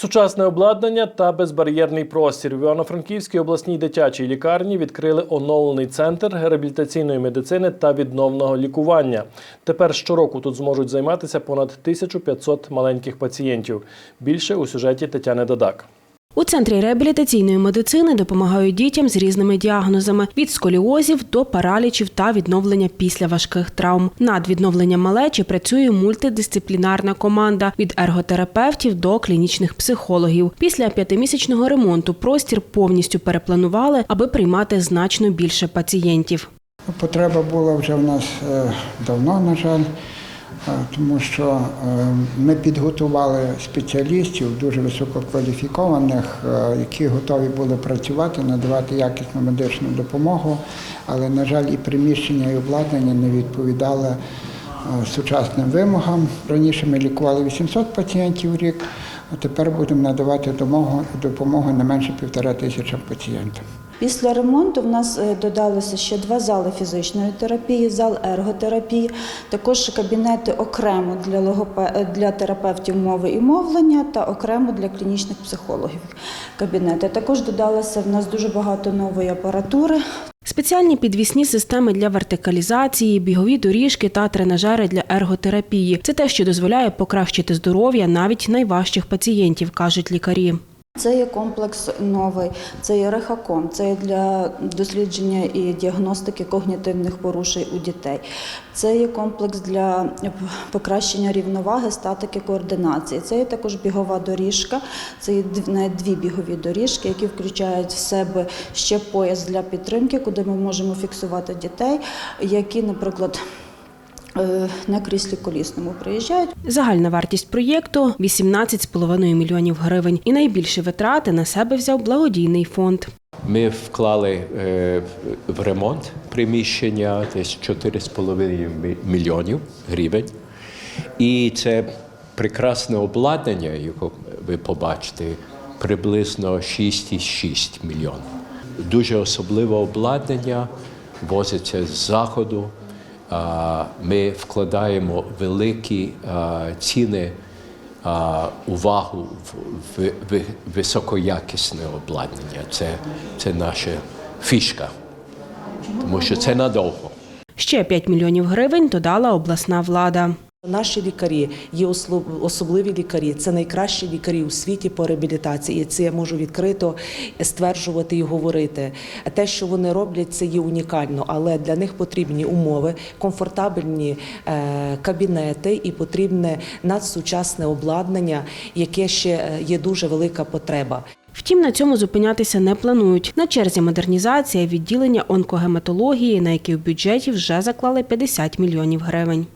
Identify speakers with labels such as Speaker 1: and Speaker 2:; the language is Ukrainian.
Speaker 1: Сучасне обладнання та безбар'єрний простір в Івано-Франківській обласній дитячій лікарні відкрили оновлений центр реабілітаційної медицини та відновного лікування. Тепер щороку тут зможуть займатися понад 1500 маленьких пацієнтів. Більше у сюжеті Тетяни Дадак.
Speaker 2: У центрі реабілітаційної медицини допомагають дітям з різними діагнозами від сколіозів до паралічів та відновлення після важких травм. Над відновленням малечі працює мультидисциплінарна команда від ерготерапевтів до клінічних психологів. Після п'ятимісячного ремонту простір повністю перепланували, аби приймати значно більше пацієнтів.
Speaker 3: Потреба була вже в нас е, давно, на жаль, тому що е, ми підготували спеціалістів дуже висококваліфікованих, е, які готові були працювати, надавати якісну медичну допомогу, але, на жаль, і приміщення, і обладнання не відповідали е, сучасним вимогам. Раніше ми лікували 800 пацієнтів в рік, а тепер будемо надавати допомогу, не менше півтора тисяча пацієнтів.
Speaker 4: Після ремонту в нас е, додалося ще два зали фізичної терапії, зал ерготерапії, також кабінети окремо для логопе... для терапевтів мови і мовлення та окремо для клінічних психологів. Кабінети також додалося в нас дуже багато нової апаратури.
Speaker 2: Спеціальні підвісні системи для вертикалізації, бігові доріжки та тренажери для ерготерапії. Це те, що дозволяє покращити здоров'я навіть найважчих пацієнтів, кажуть лікарі.
Speaker 4: Це є комплекс новий, це є рехаком, це є для дослідження і діагностики когнітивних порушень у дітей. Це є комплекс для покращення рівноваги, статики координації. Це є також бігова доріжка, це є дві бігові доріжки, які включають в себе ще пояс для підтримки, куди ми можемо фіксувати дітей, які, наприклад, на кріслі колісному приїжджають.
Speaker 2: Загальна вартість проєкту 18,5 мільйонів гривень. І найбільші витрати на себе взяв благодійний фонд.
Speaker 5: Ми вклали е, в ремонт приміщення десь 4,5 мільйонів гривень. І це прекрасне обладнання, яке ви побачите, приблизно 6,6 мільйонів. Дуже особливе обладнання возиться з заходу. Ми вкладаємо великі ціни увагу в високоякісне обладнання. Це, це наша фішка, тому що це надовго.
Speaker 2: Ще 5 мільйонів гривень додала обласна влада.
Speaker 6: Наші лікарі є особливі лікарі. Це найкращі лікарі у світі по реабілітації. Це я можу відкрито стверджувати і говорити. Те, що вони роблять, це є унікально, але для них потрібні умови, комфортабельні е, кабінети і потрібне надсучасне обладнання, яке ще е, є дуже велика потреба.
Speaker 2: Втім, на цьому зупинятися не планують. На черзі модернізація відділення онкогематології, на яке в бюджеті вже заклали 50 мільйонів гривень.